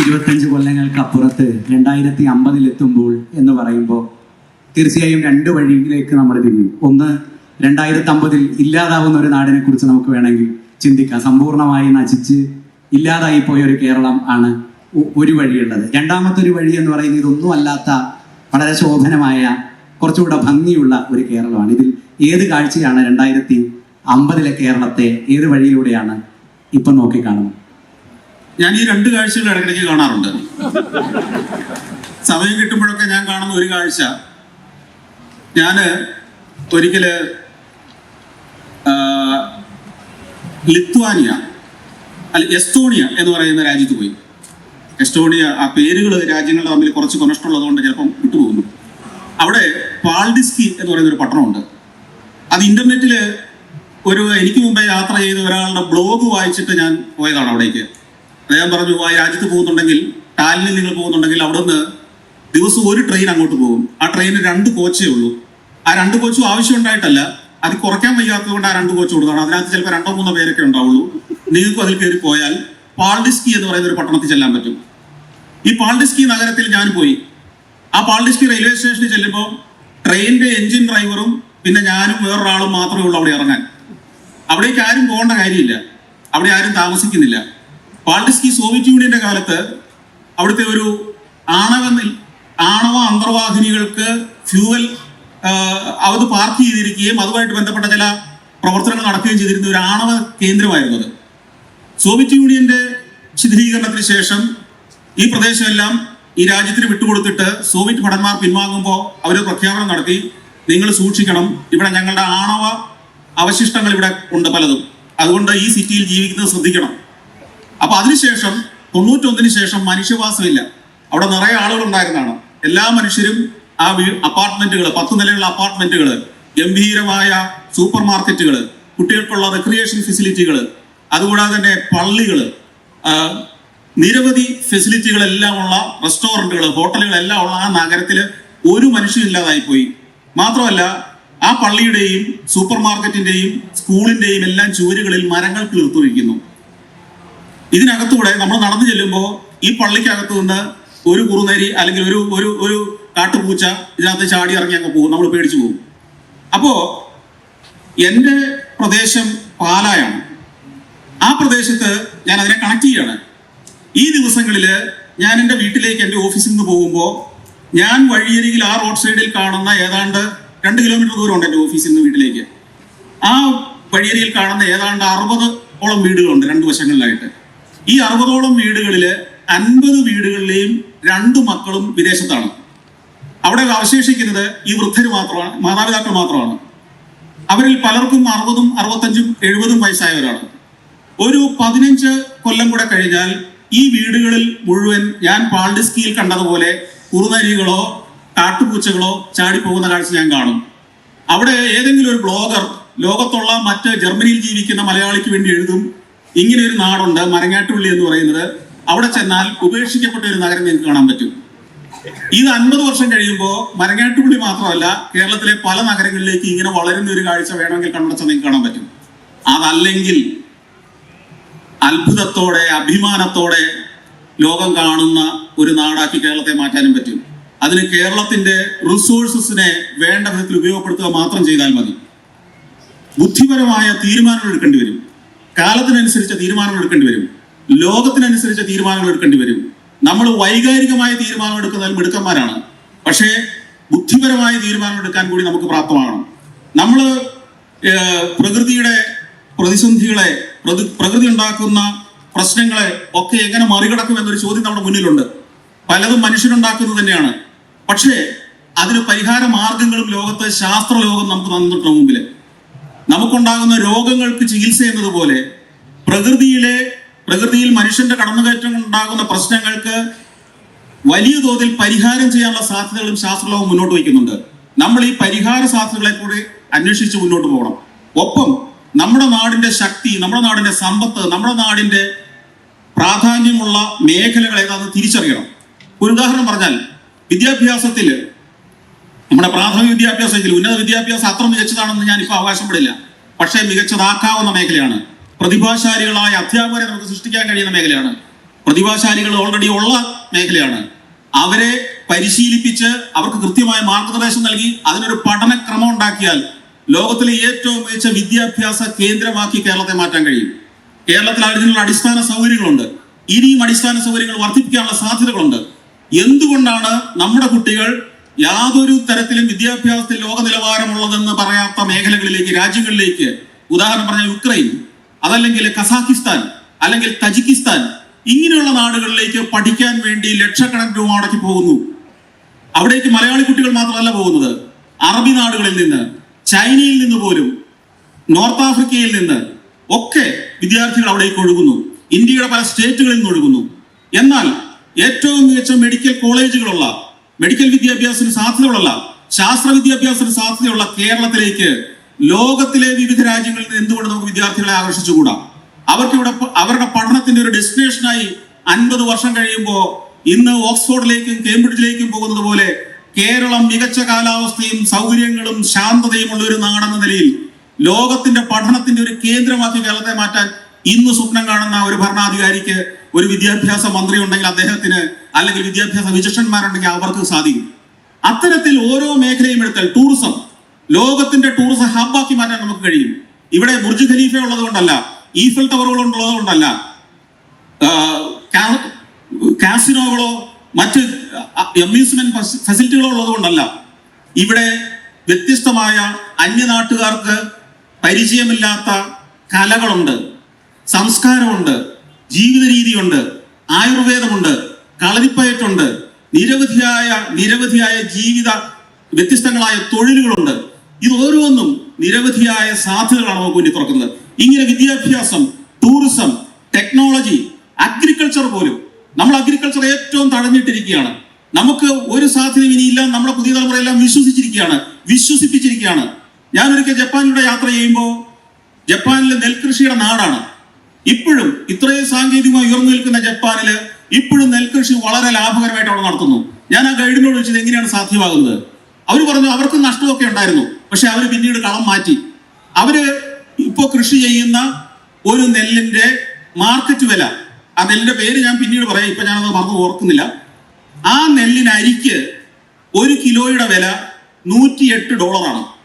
ഇരുപത്തഞ്ച് കൊല്ലങ്ങൾക്ക് അപ്പുറത്ത് രണ്ടായിരത്തി അമ്പതിൽ എത്തുമ്പോൾ എന്ന് പറയുമ്പോൾ തീർച്ചയായും രണ്ട് വഴിയിലേക്ക് നമ്മൾ തിരിഞ്ഞു ഒന്ന് രണ്ടായിരത്തി അമ്പതിൽ ഇല്ലാതാവുന്ന ഒരു നാടിനെ കുറിച്ച് നമുക്ക് വേണമെങ്കിൽ ചിന്തിക്കാം. സമ്പൂർണമായി നശിച്ച് ഇല്ലാതായി പോയ ഒരു കേരളം ആണ് ഒരു വഴിയുള്ളത്. രണ്ടാമത്തെ ഒരു വഴി എന്ന് പറയുന്നത് ഇതൊന്നും അല്ലാത്ത വളരെ ശോഭനമായ കുറച്ചുകൂടെ ഭംഗിയുള്ള ഒരു കേരളമാണ്. ഇതിൽ ഏത് കാഴ്ചയാണ് രണ്ടായിരത്തി അമ്പതിലെ കേരളത്തെ ഏത് വഴിയിലൂടെയാണ് ഇപ്പം നോക്കിക്കാണുന്നത്? ഞാൻ ഈ രണ്ട് കാഴ്ചകൾ ഇടയ്ക്കിടയ്ക്ക് കാണാറുണ്ട്. സമയം കിട്ടുമ്പോഴൊക്കെ ഞാൻ കാണുന്ന ഒരു കാഴ്ച. ഞാൻ ഒരിക്കൽ ലിത്വാനിയ അല്ല എസ്തോണിയ എന്ന് പറയുന്ന രാജ്യത്ത് പോയി. എസ്റ്റോണിയ ആ പേരുകൾ രാജ്യങ്ങൾ തമ്മിൽ കുറച്ച് കൊനഷ്ടമുള്ളതുകൊണ്ട് ചിലപ്പം വിട്ടുപോകുന്നു. അവിടെ പാൾഡിസ്കി എന്ന് പറയുന്ന ഒരു പട്ടണമുണ്ട്. അത് ഇന്റർനെറ്റിൽ ഒരു എനിക്ക് മുമ്പേ യാത്ര ചെയ്ത ഒരാളുടെ ബ്ലോഗ് വായിച്ചിട്ട് ഞാൻ പോയതാണ് അവിടേക്ക്. അദ്ദേഹം പറഞ്ഞു ആ രാജ്യത്ത് പോകുന്നുണ്ടെങ്കിൽ ടാലിനിൽ നിങ്ങൾ പോകുന്നുണ്ടെങ്കിൽ അവിടെ നിന്ന് ദിവസം ഒരു ട്രെയിൻ അങ്ങോട്ട് പോകും. ആ ട്രെയിനിന് രണ്ട് കോച്ചേ ഉള്ളൂ. ആ രണ്ട് കോച്ചും ആവശ്യമുണ്ടായിട്ടല്ല അത് കുറയ്ക്കാൻ വയ്യാത്തത് കൊണ്ട് ആ രണ്ട് കോച്ച് കൊടുക്കണം അതിനകത്ത് ചിലപ്പോൾ രണ്ടോ മൂന്നോ പേരൊക്കെ ഉണ്ടാവുള്ളൂ. നിങ്ങൾക്കും അതിൽ കയറി പോയാൽ പാൾഡിസ്കി എന്ന് പറയുന്ന ഒരു പട്ടണത്തിൽ ചെല്ലാൻ പറ്റും. ഈ പാൾഡിസ്കി നഗരത്തിൽ ഞാൻ പോയി. ആ പാൾഡിസ്കി റെയിൽവേ സ്റ്റേഷനിൽ ചെല്ലുമ്പോൾ ട്രെയിനിന്റെ എഞ്ചിൻ ഡ്രൈവറും പിന്നെ ഞാനും വേറൊരാളും മാത്രമേ ഉള്ളൂ അവിടെ ഇറങ്ങാൻ. അവിടേക്ക് ആരും പോകേണ്ട കാര്യമില്ല. അവിടെ ആരും താമസിക്കുന്നില്ല. പാൾഡിസ്കി സോവിയറ്റ് യൂണിയന്റെ കാലത്ത് അവിടുത്തെ ഒരു ആണവ ആണവ അന്തർവാഹിനികൾക്ക് ഫ്യൂവൽ അത് പാർക്ക് ചെയ്തിരിക്കുകയും അതുമായിട്ട് ബന്ധപ്പെട്ട ചില പ്രവർത്തനങ്ങൾ നടക്കുകയും ചെയ്തിരുന്ന ഒരു ആണവ കേന്ദ്രമായിരുന്നു അത്. സോവിയറ്റ് യൂണിയന്റെ ശിഥിലീകരണത്തിന് ശേഷം ഈ പ്രദേശമെല്ലാം ഈ രാജ്യത്തിന് വിട്ടുകൊടുത്തിട്ട് സോവിയറ്റ് ഭടന്മാർ പിൻവാങ്ങുമ്പോൾ അവർ പ്രഖ്യാപനം നടത്തി നിങ്ങൾ സൂക്ഷിക്കണം ഇവിടെ ഞങ്ങളുടെ ആണവ അവശിഷ്ടങ്ങൾ ഇവിടെ ഉണ്ട് പലതും. അതുകൊണ്ട് ഈ സിറ്റിയിൽ ജീവിക്കുന്നത് ശ്രദ്ധിക്കണം. അപ്പൊ അതിനുശേഷം തൊണ്ണൂറ്റൊന്നിന് ശേഷം മനുഷ്യവാസമില്ല. അവിടെ നിറയെ ആളുകൾ ഉണ്ടായിരുന്നതാണ് എല്ലാ മനുഷ്യരും ആ വീ അപ്പാർട്ട്മെന്റുകൾ പത്ത് നിലയുള്ള അപ്പാർട്ട്മെന്റുകൾ ഗംഭീരമായ സൂപ്പർ മാർക്കറ്റുകൾ കുട്ടികൾക്കുള്ള റിക്രിയേഷൻ ഫെസിലിറ്റികൾ അതുകൂടാതെ തന്നെ പള്ളികൾ നിരവധി ഫെസിലിറ്റികളെല്ലാം ഉള്ള റെസ്റ്റോറന്റുകൾ ഹോട്ടലുകളെല്ലാം ഉള്ള ആ നഗരത്തിൽ ഒരു മനുഷ്യനില്ലാതായി പോയി മാത്രമല്ല ആ പള്ളിയുടെയും സൂപ്പർ മാർക്കറ്റിന്റെയും സ്കൂളിന്റെയും എല്ലാം ചുവരുകളിൽ മരങ്ങൾ കീർത്തുവയ്ക്കുന്നു ഇതിനകത്തൂടെ നമ്മൾ നടന്നു ചെല്ലുമ്പോൾ ഈ പള്ളിക്കകത്തു നിന്ന് ഒരു കുറുനരി അല്ലെങ്കിൽ ഒരു ഒരു ഒരു കാട്ടുപൂച്ച ഇതിനകത്ത് ചാടി ഇറങ്ങി അങ്ങ് പോകും. നമ്മൾ പേടിച്ചു പോകും. അപ്പോ എന്റെ പ്രദേശം പാലായാണ്. ആ പ്രദേശത്ത് ഞാൻ അതിനെ കണക്ട് ചെയ്യാണ്. ഈ ദിവസങ്ങളിൽ ഞാൻ എന്റെ വീട്ടിലേക്ക് എന്റെ ഓഫീസിൽ നിന്ന് പോകുമ്പോൾ ഞാൻ വഴിയരികിൽ ആ റോഡ് സൈഡിൽ കാണുന്ന ഏതാണ്ട് രണ്ട് കിലോമീറ്റർ ദൂരമുണ്ട് എന്റെ ഓഫീസിൽ നിന്ന് വീട്ടിലേക്ക്. ആ വഴിയരിയിൽ കാണുന്ന ഏതാണ്ട് അറുപത് ഓളം വീടുകളുണ്ട് രണ്ട് വശങ്ങളിലായിട്ട്. ഈ അറുപതോളം വീടുകളിലെ അൻപത് വീടുകളിലെയും രണ്ടു മക്കളും വിദേശത്താണ്. അവിടെ അവശേഷിക്കുന്നത് ഈ വൃദ്ധര് മാത്രമാണ് മാതാപിതാക്കൾ മാത്രമാണ്. അവരിൽ പലർക്കും അറുപതും അറുപത്തഞ്ചും എഴുപതും വയസ്സായവരാണ്. ഒരു പതിനഞ്ച് കൊല്ലം കൂടെ കഴിഞ്ഞാൽ ഈ വീടുകളിൽ മുഴുവൻ ഞാൻ പാൾഡിസ്കിയിൽ കണ്ടതുപോലെ കുറുനരികളോ കാട്ടുപൂച്ചകളോ ചാടിപ്പോകുന്ന കാഴ്ച ഞാൻ കാണും. അവിടെ ഏതെങ്കിലും ഒരു ബ്ലോഗർ ലോകത്തുള്ള മറ്റ് ജർമ്മനിയിൽ ജീവിക്കുന്ന മലയാളിക്ക് വേണ്ടി എഴുതും ഇങ്ങനെ ഒരു നാടുണ്ട് മരങ്ങാട്ടുള്ളി എന്ന് പറയുന്നത്. അവിടെ ചെന്നാൽ ഉപേക്ഷിക്കപ്പെട്ട ഒരു നഗരം നിങ്ങൾക്ക് കാണാൻ പറ്റും. ഇത് അൻപത് വർഷം കഴിയുമ്പോൾ മരങ്ങാട്ടുപുള്ളി മാത്രമല്ല കേരളത്തിലെ പല നഗരങ്ങളിലേക്ക് ഇങ്ങനെ വളരുന്ന ഒരു കാഴ്ച വേണമെങ്കിൽ കണ്ണടച്ചാൽ നിങ്ങൾക്ക് കാണാൻ പറ്റും. അതല്ലെങ്കിൽ അത്ഭുതത്തോടെ അഭിമാനത്തോടെ ലോകം കാണുന്ന ഒരു നാടാക്കി കേരളത്തെ മാറ്റാനും പറ്റും. അതിന് കേരളത്തിന്റെ റിസോഴ്സസിനെ വേണ്ട വിധത്തിൽ ഉപയോഗപ്പെടുത്തുക മാത്രം ചെയ്താൽ മതി. ബുദ്ധിപരമായ തീരുമാനങ്ങൾ എടുക്കേണ്ടി വരും. കാലത്തിനനുസരിച്ച തീരുമാനങ്ങൾ എടുക്കേണ്ടി വരും. ലോകത്തിനനുസരിച്ച തീരുമാനങ്ങൾ എടുക്കേണ്ടി വരും. നമ്മൾ വൈകാരികമായ തീരുമാനം എടുക്കുന്നതിൽ മിടുക്കന്മാരാണ്. പക്ഷേ ബുദ്ധിപരമായ തീരുമാനം എടുക്കാൻ കൂടി നമുക്ക് പ്രാപ്തമാകണം. നമ്മൾ പ്രകൃതിയുടെ പ്രതിസന്ധികളെ പ്രകൃതി ഉണ്ടാക്കുന്ന പ്രശ്നങ്ങളെ ഒക്കെ എങ്ങനെ മറികടക്കും എന്നൊരു ചോദ്യം നമ്മുടെ മുന്നിലുണ്ട്. പലതും മനുഷ്യരുണ്ടാക്കുന്നത് തന്നെയാണ്. പക്ഷേ അതിന് പരിഹാര മാർഗങ്ങളും ലോകത്തെ ശാസ്ത്രലോകം നമുക്ക് തന്നിട്ടുണ്ട് മുമ്പിൽ നമുക്കുണ്ടാകുന്ന രോഗങ്ങൾക്ക് ചികിത്സ എന്നതുപോലെ പ്രകൃതിയിലെ പ്രകൃതിയിൽ മനുഷ്യന്റെ കടന്നുകയറ്റം ഉണ്ടാകുന്ന പ്രശ്നങ്ങൾക്ക് വലിയ തോതിൽ പരിഹാരം ചെയ്യാനുള്ള സാധ്യതകളും ശാസ്ത്രലോകം മുന്നോട്ട് വയ്ക്കുന്നുണ്ട്. നമ്മൾ ഈ പരിഹാര സാധ്യതകളെ കൂടി അന്വേഷിച്ച് മുന്നോട്ട് പോകണം. ഒപ്പം നമ്മുടെ നാടിന്റെ ശക്തി നമ്മുടെ നാടിന്റെ സമ്പത്ത് നമ്മുടെ നാടിന്റെ പ്രാധാന്യമുള്ള മേഖലകൾ ഏതാണെന്ന് തിരിച്ചറിയണം. ഒരു ഉദാഹരണം പറഞ്ഞാൽ വിദ്യാഭ്യാസത്തിൽ നമ്മുടെ പ്രാഥമിക വിദ്യാഭ്യാസത്തിൽ ഉന്നത വിദ്യാഭ്യാസം അത്ര മികച്ചതാണെന്ന് ഞാൻ ഇപ്പോൾ അവകാശപ്പെടില്ല. പക്ഷേ മികച്ചതാക്കാവുന്ന മേഖലയാണ്. പ്രതിഭാശാലികളായ അധ്യാപകരെ നമുക്ക് സൃഷ്ടിക്കാൻ കഴിയുന്ന മേഖലയാണ്. പ്രതിഭാശാലികൾ ഓൾറെഡി ഉള്ള മേഖലയാണ്. അവരെ പരിശീലിപ്പിച്ച് അവർക്ക് കൃത്യമായ മാർഗനിർദ്ദേശം നൽകി അതിനൊരു പഠനക്രമം ഉണ്ടാക്കിയാൽ ലോകത്തിലെ ഏറ്റവും മികച്ച വിദ്യാഭ്യാസ കേന്ദ്രമാക്കി കേരളത്തെ മാറ്റാൻ കഴിയും. കേരളത്തിൽ അതിനുള്ള അടിസ്ഥാന സൗകര്യങ്ങളുണ്ട്. ഇനിയും അടിസ്ഥാന സൗകര്യങ്ങൾ വർദ്ധിപ്പിക്കാനുള്ള സാധ്യതകളുണ്ട്. എന്തുകൊണ്ടാണ് നമ്മുടെ കുട്ടികൾ യാതൊരു തരത്തിലും വിദ്യാഭ്യാസത്തിൽ ലോക നിലവാരമുള്ളതെന്ന് പറയാത്ത മേഖലകളിലേക്ക് രാജ്യങ്ങളിലേക്ക് ഉദാഹരണം പറഞ്ഞ യുക്രൈൻ അതല്ലെങ്കിൽ കസാഖിസ്ഥാൻ അല്ലെങ്കിൽ തജിക്കിസ്ഥാൻ ഇങ്ങനെയുള്ള നാടുകളിലേക്ക് പഠിക്കാൻ വേണ്ടി ലക്ഷക്കണക്കിന് രൂപ മുടക്കി പോകുന്നു. അവിടേക്ക് മലയാളി കുട്ടികൾ മാത്രമല്ല പോകുന്നത്. അറബി നാടുകളിൽ നിന്ന് ചൈനയിൽ നിന്ന് പോലും നോർത്ത് ആഫ്രിക്കയിൽ നിന്ന് ഒക്കെ വിദ്യാർത്ഥികൾ അവിടേക്ക് ഒഴുകുന്നു. ഇന്ത്യയുടെ പല സ്റ്റേറ്റുകളിൽ നിന്ന് ഒഴുകുന്നു. എന്നാൽ ഏറ്റവും മികച്ച മെഡിക്കൽ കോളേജുകളുള്ള മെഡിക്കൽ വിദ്യാഭ്യാസത്തിന് സാധ്യതയുള്ള ശാസ്ത്ര വിദ്യാഭ്യാസത്തിന് സാധ്യതയുള്ള കേരളത്തിലേക്ക് ലോകത്തിലെ വിവിധ രാജ്യങ്ങളിൽ നിന്ന് എന്തുകൊണ്ട് നമുക്ക് വിദ്യാർത്ഥികളെ ആകർഷിച്ചുകൂടാ? അവർക്ക് ഇവിടെ അവരുടെ പഠനത്തിന്റെ ഒരു ഡെസ്റ്റിനേഷനായി അൻപത് വർഷം കഴിയുമ്പോൾ ഇന്ന് ഓക്സ്ഫോർഡിലേക്കും കേംബ്രിഡ്ജിലേക്കും പോകുന്നത് പോലെ കേരളം മികച്ച കാലാവസ്ഥയും സൗകര്യങ്ങളും ശാന്തതയും ഉള്ള ഒരു നാടെന്ന നിലയിൽ ലോകത്തിന്റെ പഠനത്തിന്റെ ഒരു കേന്ദ്രമാക്കി കേരളത്തെ മാറ്റാൻ ഇന്ന് സ്വപ്നം കാണുന്ന ഒരു ഭരണാധികാരിക്ക് ഒരു വിദ്യാഭ്യാസ മന്ത്രി ഉണ്ടെങ്കിൽ അദ്ദേഹത്തിന് അല്ലെങ്കിൽ വിദ്യാഭ്യാസ വിചക്ഷന്മാരുണ്ടെങ്കിൽ അവർക്ക് സാധിക്കും. അത്തരത്തിൽ ഓരോ മേഖലയും എടുത്താൽ ടൂറിസം ലോകത്തിന്റെ ടൂറിസം ഹബ്ബാക്കി മാറ്റാൻ നമുക്ക് കഴിയും. ഇവിടെ ബുർജ് ഖലീഫ ഉള്ളത് കൊണ്ടല്ല ഈഫൽ ടവറുകൾ ഉള്ളത് കൊണ്ടല്ല കാസിനോകളോ മറ്റ് അമ്യൂസ്മെന്റ് ഫെസിലിറ്റികളോ ഉള്ളത് കൊണ്ടല്ല. ഇവിടെ വ്യത്യസ്തമായ അന്യനാട്ടുകാർക്ക് പരിചയമില്ലാത്ത കലകളുണ്ട് സംസ്കാരമുണ്ട് ജീവിത രീതിയുണ്ട് ആയുർവേദമുണ്ട് കളരിപ്പയറ്റുണ്ട്. നിരവധിയായ നിരവധിയായ ജീവിത വ്യത്യസ്തങ്ങളായ തൊഴിലുകളുണ്ട്. ഇത് ഓരോന്നും നിരവധിയായ സാധ്യതകളാണ് നമുക്ക് മുന്നിൽ തുറക്കുന്നത്. ഇങ്ങനെ വിദ്യാഭ്യാസം ടൂറിസം ടെക്നോളജി അഗ്രികൾച്ചർ പോലും. നമ്മൾ അഗ്രികൾച്ചർ ഏറ്റവും തടഞ്ഞിട്ടിരിക്കുകയാണ് നമുക്ക് ഒരു സാധ്യതയും ഇനിയില്ല നമ്മുടെ പുതിയ തലമുറയെല്ലാം വിശ്വസിച്ചിരിക്കുകയാണ്. വിശ്വസിപ്പിച്ചിരിക്കുകയാണ്. ഞാൻ ഒരിക്കൽ ജപ്പാനിലൂടെ യാത്ര ചെയ്യുമ്പോൾ ജപ്പാനിലെ നെൽകൃഷിയുടെ നാടാണ്. ഇപ്പോഴും ഇത്രയും സാങ്കേതികമായി ഉയർന്നു നിൽക്കുന്ന ജപ്പാനിൽ ഇപ്പോഴും നെൽകൃഷി വളരെ ലാഭകരമായിട്ട് അവിടെ നടത്തുന്നു. ഞാൻ ആ ഗൈഡിനോട് ചോദിച്ചത് എങ്ങനെയാണ് സാധ്യമാകുന്നത്? അവർ പറഞ്ഞു അവർക്ക് നഷ്ടമൊക്കെ ഉണ്ടായിരുന്നു. പക്ഷെ അവർ പിന്നീട് കളം മാറ്റി. അവർ ഇപ്പോൾ കൃഷി ചെയ്യുന്ന ഒരു നെല്ലിന്റെ മാർക്കറ്റ് വില ആ നെല്ലിന്റെ പേര് ഞാൻ പിന്നീട് പറയാം. ഇപ്പൊ ഞാനത് മറന്നു ഓർക്കുന്നില്ല. ആ നെല്ലിന് അരിക്ക് ഒരു കിലോയുടെ വില നൂറ്റിയെട്ട് ഡോളറാണ്.